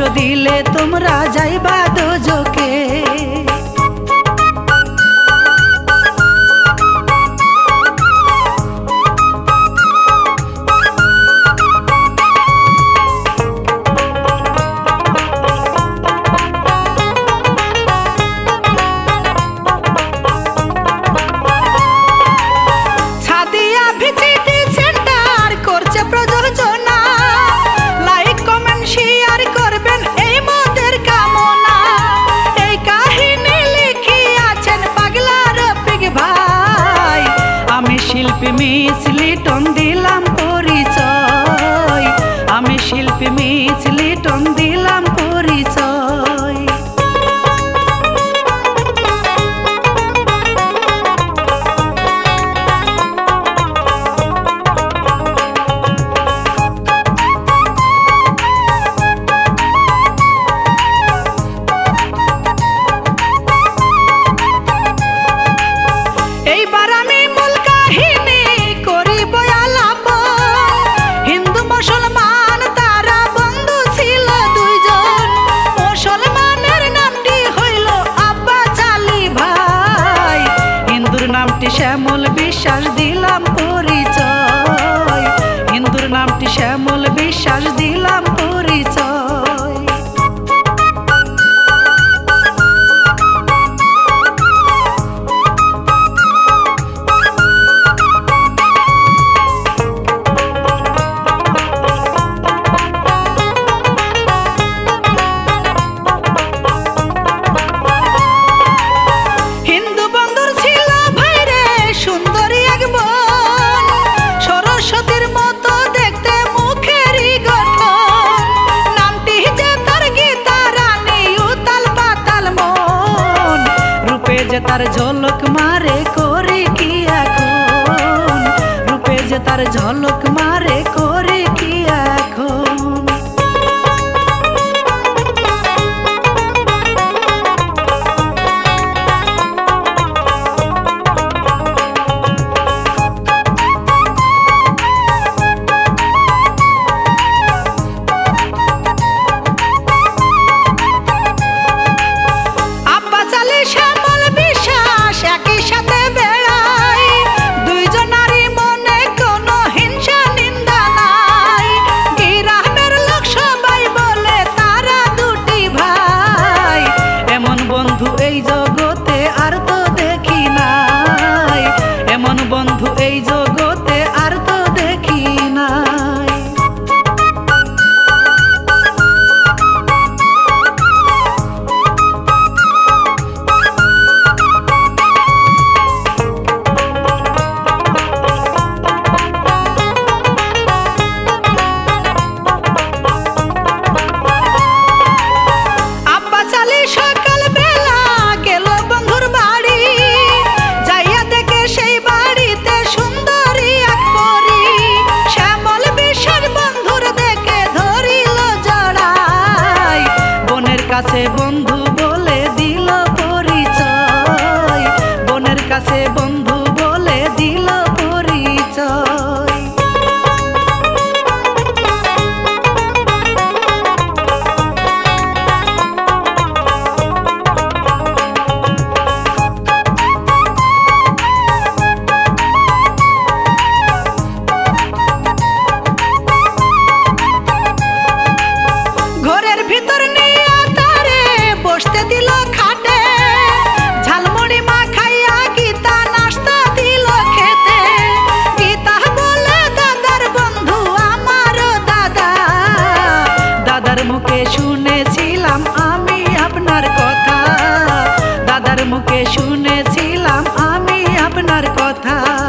जो दिले तुम राज happy me see শ্যামল বিশ্বাস দিলাম পরিচয়। হিন্দুর নামটি শ্যামল বিশ্বাস যে তার ঝলক মারে করে কি এখন? রূপে যে তার ঝলক মারে কাছে আপনার কথা।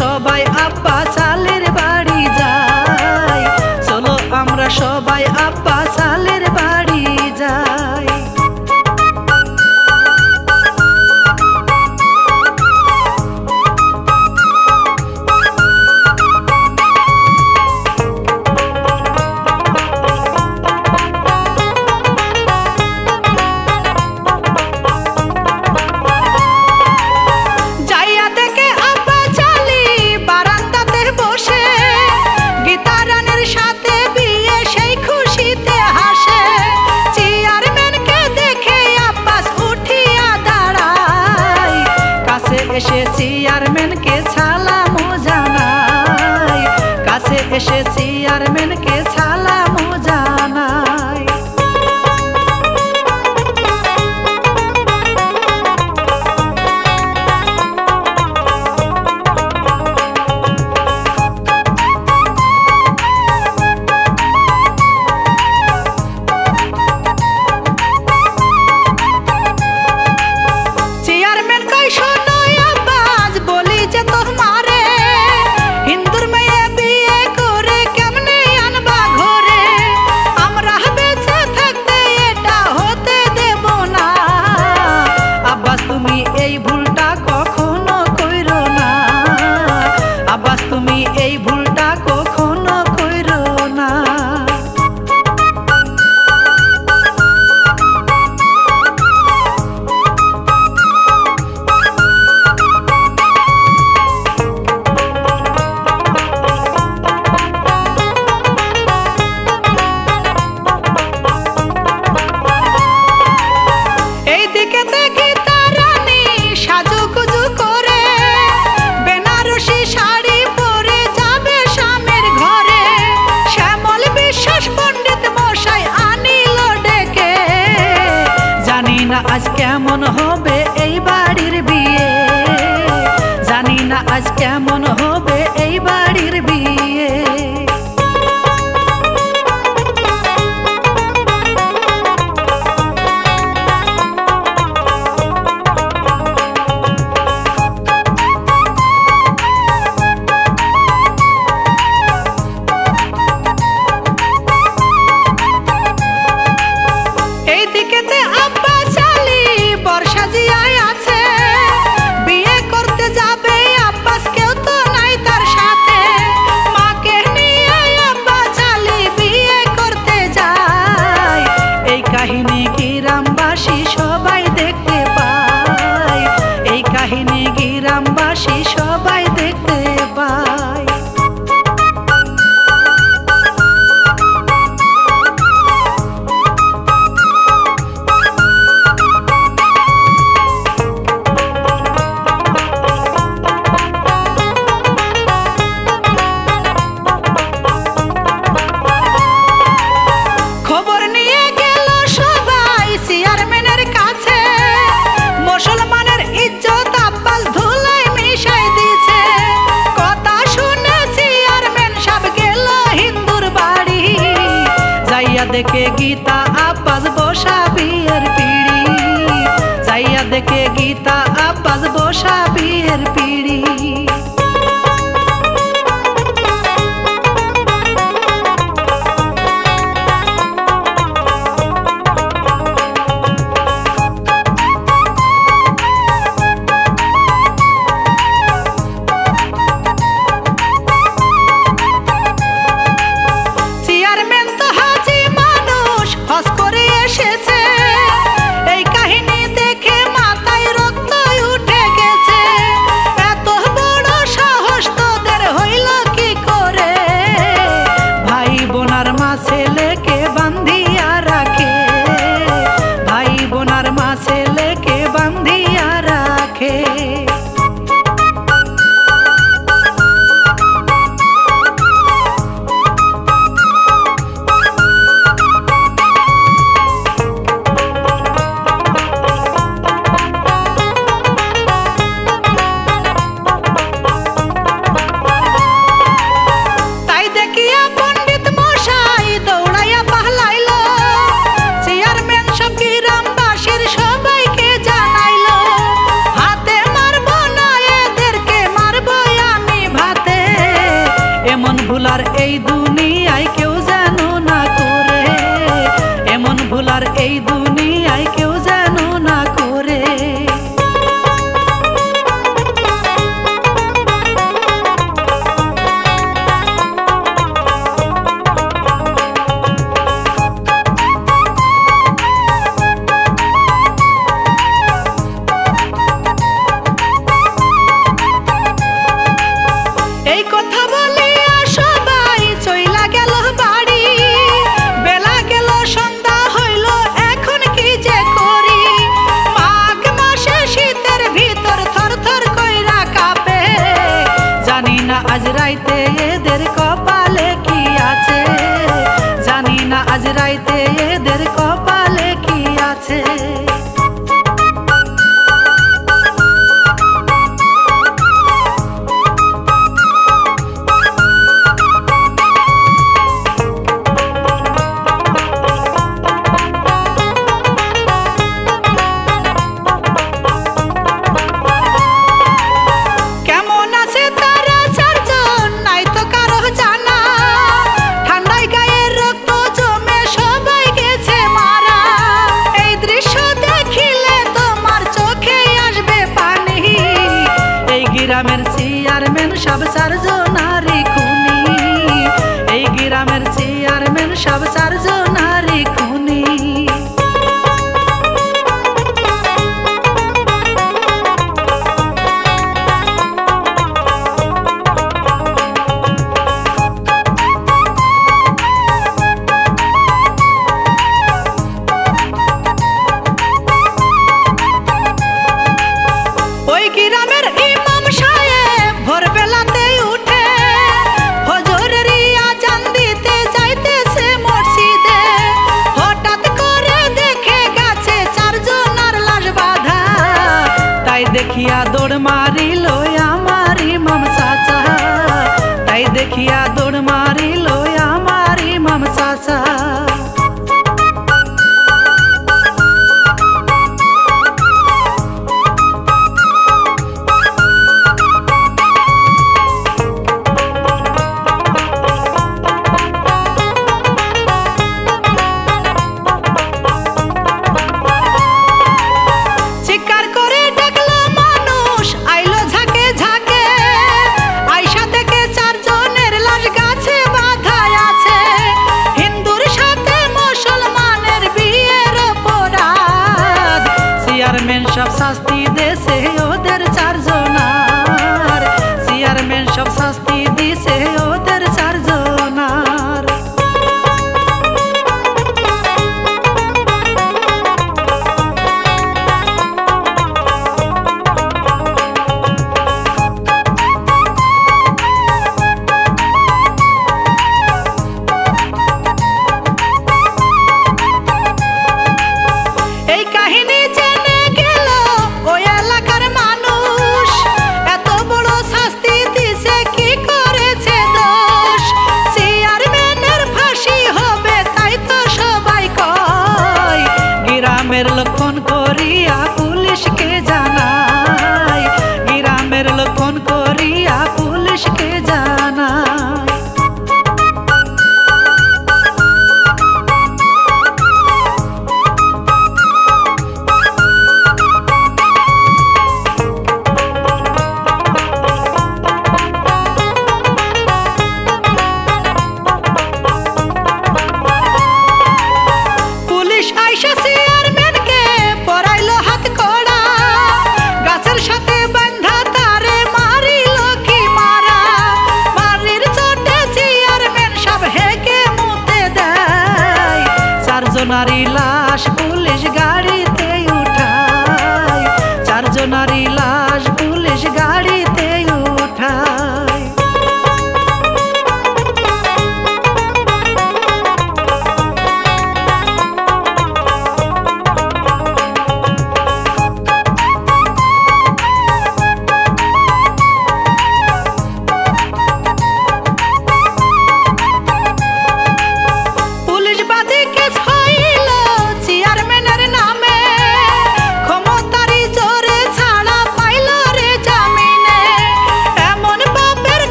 só vai হবে এই বাড়ির বিয়ে। জানি না আজ কেমন হবে এই বাড়ির বিয়ে। গ্রামবাসী cualquier pie.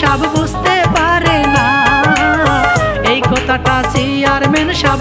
সব বুঝতে পারে না। এই কথাটা চেয়ারম্যান সব